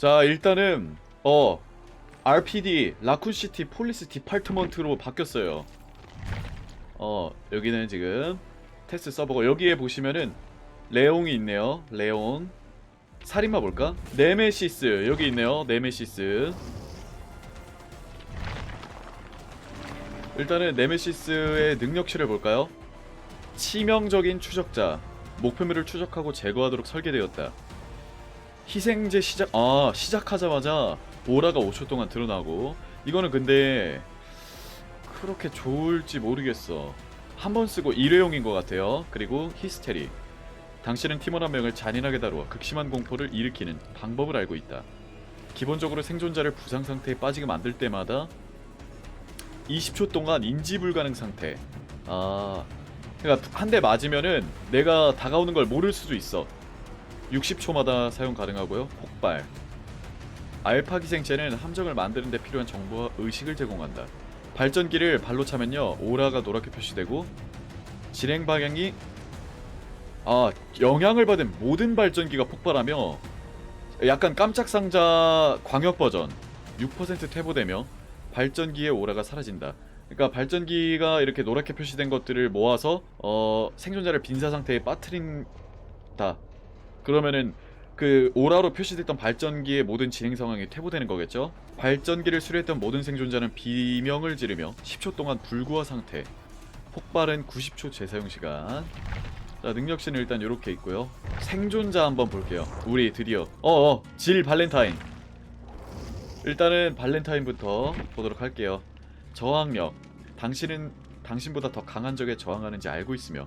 자 일단은 어 RPD 라쿤시티 폴리스 디파트먼트로 바뀌었어요. 어 여기는 지금 테스트 서버고 여기에 보시면은 레옹이 있네요. 레옹. 살인마 볼까? 네메시스 여기 있네요. 네메시스. 일단은 네메시스의 능력치를 볼까요? 치명적인 추적자. 목표물을 추적하고 제거하도록 설계되었다 희생제 시작 아 시작하자마자 오라가 5초 동안 드러나고. 이거는 근데 그렇게 좋을지 모르겠어. 한 번 쓰고 일회용인 것 같아요. 그리고 히스테리. 당신은 팀원 한 명을 잔인하게 다루어 극심한 공포를 일으키는 방법을 알고 있다. 기본적으로 생존자를 부상 상태에 빠지게 만들 때마다 20초 동안 인지 불가능 상태. 아 그러니까 한 대 맞으면은 내가 다가오는 걸 모를 수도 있어 60초마다 사용 가능하고요. 폭발. 알파 기생체는 함정을 만드는 데 필요한 정보와 의식을 제공한다. 발전기를 발로 차면요. 오라가 노랗게 표시되고 진행 방향이 아, 영향을 받은 모든 발전기가 폭발하며 약간 깜짝 상자 광역 버전 6% 퇴보되며 발전기의 오라가 사라진다. 그러니까 발전기가 이렇게 노랗게 표시된 것들을 모아서 어, 생존자를 빈사 상태에 빠뜨린다. 그러면은 그 오라로 표시됐던 발전기의 모든 진행 상황이 퇴보되는 거겠죠? 발전기를 수리했던 모든 생존자는 비명을 지르며 10초 동안 불구화 상태. 폭발은 90초 재사용 시간. 자, 능력치는 일단 이렇게 있고요. 생존자 한번 볼게요. 우리 드디어 어어 질 발렌타인. 일단은 발렌타인부터 보도록 할게요. 저항력. 당신은 당신보다 더 강한 적에 저항하는지 알고 있으며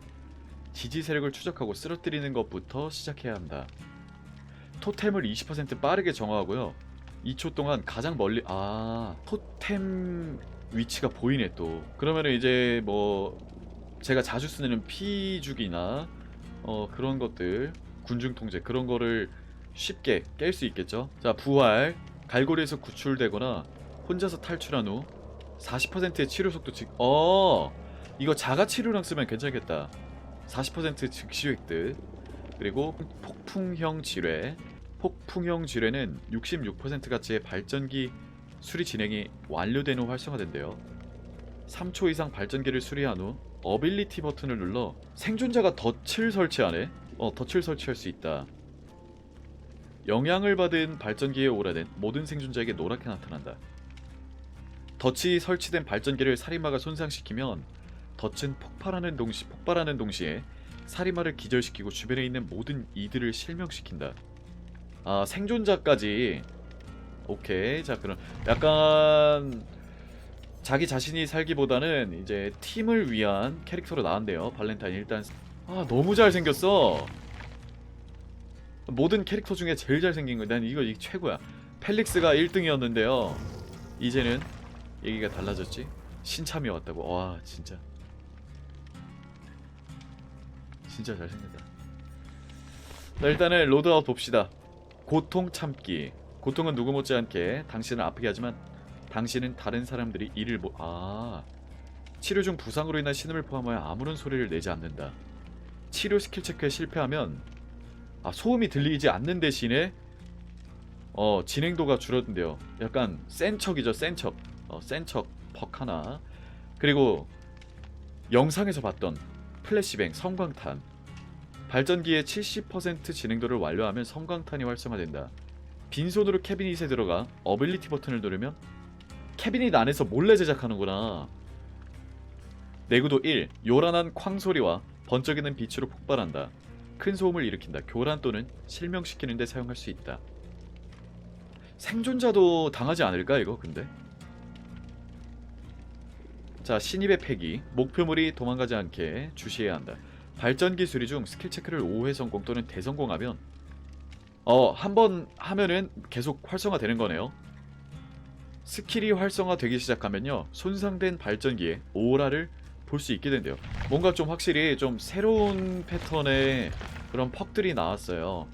지지 세력을 추적하고 쓰러뜨리는 것부터 시작해야 한다. 토템을 20% 빠르게 정화하고요. 2초 동안 가장 멀리 아 토템 위치가 보이네 또. 그러면은 이제 뭐 제가 자주 쓰는 피죽이나 어 그런 것들 군중 통제 그런 거를 쉽게 깰 수 있겠죠. 자 부활 갈고리에서 구출되거나 혼자서 탈출한 후 40%의 치료 속도 즉 어 이거 자가 치료랑 쓰면 괜찮겠다. 40% 즉시 획득 그리고 폭풍형 지뢰. 폭풍형 지뢰는 66% 가치의 발전기 수리 진행이 완료된 후 활성화된대요. 3초 이상 발전기를 수리한 후 어빌리티 버튼을 눌러 생존자가 덫을 설치하네 어 덫을 설치할 수 있다. 영향을 받은 발전기에 오래된 모든 생존자에게 노랗게 나타난다. 덫이 설치된 발전기를 살인마가 손상시키면 덫은 폭발하는 동시 폭발하는 동시에 살인마를 기절시키고 주변에 있는 모든 이들을 실명시킨다. 아 생존자까지. 오케이 자 그럼 약간 자기 자신이 살기보다는 이제 팀을 위한 캐릭터로 나왔네요. 발렌타인 일단 아 너무 잘 생겼어. 모든 캐릭터 중에 제일 잘생긴 거. 난 이거 이게 최고야. 펠릭스가 1등이었는데요. 이제는 얘기가 달라졌지. 신참이 왔다고. 와 진짜. 진짜 잘생겼다. 자, 일단은 로드아웃 봅시다. 고통 참기. 고통은 누구 못지않게 당신을 아프게 하지만 당신은 다른 사람들이 이를 못. 아 치료 중 부상으로 인한 신음을 포함하여 아무런 소리를 내지 않는다. 치료 스킬 체크에 실패하면 아 소음이 들리지 않는 대신에 어 진행도가 줄어든대요. 약간 센 척이죠, 센 척. 어 센 척 퍽 하나. 그리고 영상에서 봤던 플래시뱅 성광탄 발전기의 70% 진행도를 완료하면 성광탄이 활성화된다. 빈손으로 캐비닛에 들어가 어빌리티 버튼을 누르면 캐비닛 안에서 몰래 제작하는구나. 내구도 1. 요란한 쾅 소리와 번쩍이는 빛으로 폭발한다. 큰 소음을 일으킨다. 교란 또는 실명시키는 데 사용할 수 있다. 생존자도 당하지 않을까 이거 근데? 자 신입의 폐기. 목표물이 도망가지 않게 주시해야 한다. 발전기 수리 중 스킬 체크를 5회 성공 또는 대성공하면 어 한 번 하면은 계속 활성화되는 거네요. 스킬이 활성화되기 시작하면요 손상된 발전기에 오라를 볼 수 있게 된대요. 뭔가 좀 확실히 좀 새로운 패턴의 그런 퍽들이 나왔어요.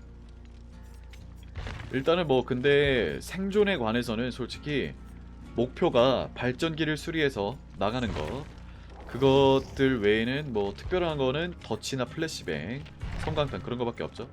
일단은 뭐 근데 생존에 관해서는 솔직히 목표가 발전기를 수리해서 나가는 것 그것들 외에는 뭐 특별한 거는 덫이나 플래시뱅 성광탄 그런 거밖에 없죠